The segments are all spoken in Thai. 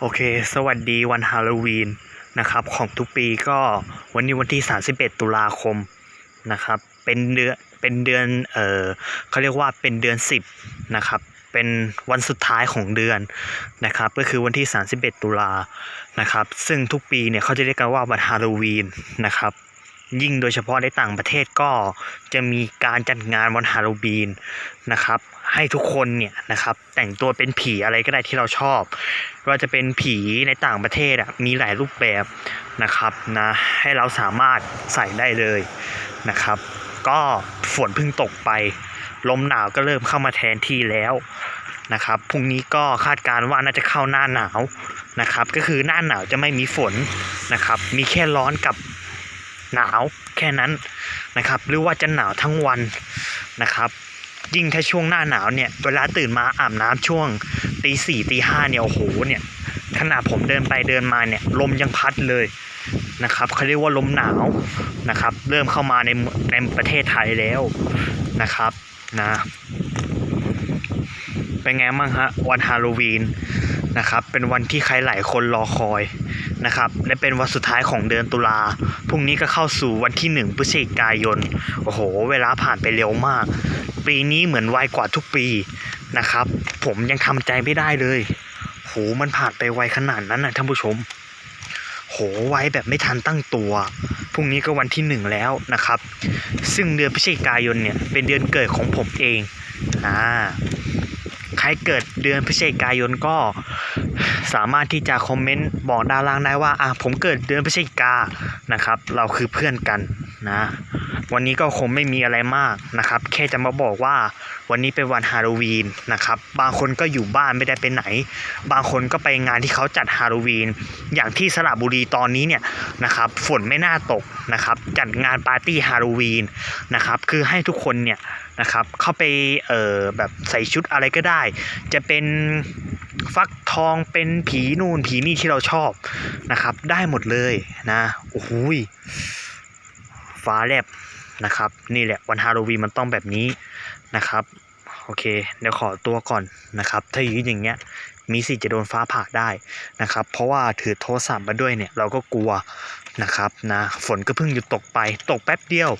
โอเค สวัสดีวันฮาโลวีนนะครับ ของทุกปีก็วันนี้วันที่ 31 ตุลาคมนะครับ เป็นเดือนเป็นเดือนเออเขาเรียกว่าเป็นเดือน 10 นะครับ เป็นวันสุดท้ายของเดือนนะครับ ก็คือวันที่ 31 ตุลานะครับ ซึ่งทุกปีเนี่ยเขาจะเรียกกันว่าวันฮาโลวีนนะครับยิ่งโดยเฉพาะในต่างประเทศก็จะมีการจัดงานวันฮาโลวีนนะครับ ให้ทุกคนเนี่ยนะครับแต่งตัวเป็นผีอะไรก็ได้ที่เราชอบว่าจะเป็นผีในต่างประเทศอะมีหลายรูปแบบนะครับนะให้เราสามารถใส่ได้เลยนะครับ ก็ฝนเพิ่งตกไป ลมหนาวก็เริ่มเข้ามาแทนที่แล้วนะครับพรุ่งนี้ก็คาดการณ์ว่าน่าจะเข้าหน้าหนาวนะครับ ก็คือหน้าหนาวจะไม่มีฝนนะครับ มีแค่ร้อนกับหนาวแค่นั้นนะครับ หรือว่าจะหนาวทั้งวันนะครับ ยิ่งถ้าช่วงหน้าหนาวเนี่ย เวลาตื่นมาอาบน้ำช่วงตีสี่ตีห้าเนี่ยโอ้โหเนี่ยขณะผมเดินไปเดินมาเนี่ยลมยังพัดเลยนะครับเขาเรียกว่าลมหนาวนะครับ เริ่มเข้ามาในในประเทศไทยแล้วนะครับนะเป็นไงบ้างฮะวันฮาโลวีน นะครับ เป็นวันที่ใครหลายคนรอคอยนะครับ และเป็นวันสุดท้ายของเดือนตุลา พรุ่งนี้ก็เข้าสู่วันที่หนึ่งพฤศจิกายน โอ้โห เวลาผ่านไปเร็วมาก ปีนี้เหมือนไวกว่าทุกปีนะครับ ผมยังทำใจไม่ได้เลย โห มันผ่านไปไวขนาดนั้นนะท่านผู้ชม โห ไวแบบไม่ทันตั้งตัว พรุ่งนี้ก็วันที่หนึ่งแล้วนะครับ ซึ่งเดือนพฤศจิกายนเนี่ย เป็นเดือนเกิดของผมเอง อ่า ครเกิดเดือนพฤศจิกายนก็สามารถที่จะคอมเมนต์บอกด้านล่างได้ว่าอะผมเกิดเดือนพฤศจิกานะครับ เราคือเพื่อนกันนะ วันนี้ก็คงไม่มีอะไรมากนะครับ แค่จะมาบอกว่าวันนี้เป็นวันฮาโลวีนนะครับ บางคนก็อยู่บ้านไม่ได้ไปไหน บางคนก็ไปงานที่เขาจัดฮาโลวีน อย่างที่สระบุรีตอนนี้เนี่ยนะครับฝนไม่น่าตกนะครับ จัดงานปาร์ตี้ฮาโลวีนนะครับคือให้ทุกคนเนี่ยนะครับเข้าไปเอ่อแบบใส่ชุดอะไรก็ได้ จะเป็นฟักทองเป็นผีนู่นผีนี่ที่เราชอบนะครับ ได้หมดเลยนะโอ้โหยฟ้าแลบ นะครับ นี่แหละวันฮาโลวีนมันต้องแบบนี้นะครับโอเคเดี๋ยวขอตัวก่อนนะครับ ถ้ายืนอย่างเงี้ยมีสิทธิ์จะโดนฟ้าผ่าได้นะครับ เพราะว่าถือโทรศัพท์มาด้วยเนี่ยเราก็กลัวนะครับนะฝนก็เพิ่งหยุดตกไปตกแป๊บเดียว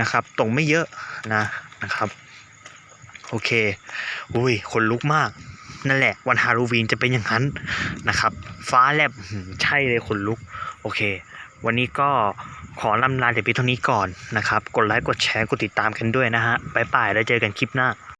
นะครับ ตกไม่เยอะนะนะครับโอเคอุ้ยคนลุกมากนั่นแหละวันฮาโลวีนจะเป็นอย่างนั้นนะครับ ฟ้าแลบใช่เลยคนลุก โอเค วันนี้ก็ ขอลำลาแต่เพียงเท่านี้ก่อนนะครับ กดไลค์ กดแชร์ กดติดตามกันด้วยนะฮะบ๊ายบายแล้วเจอกันคลิปหน้า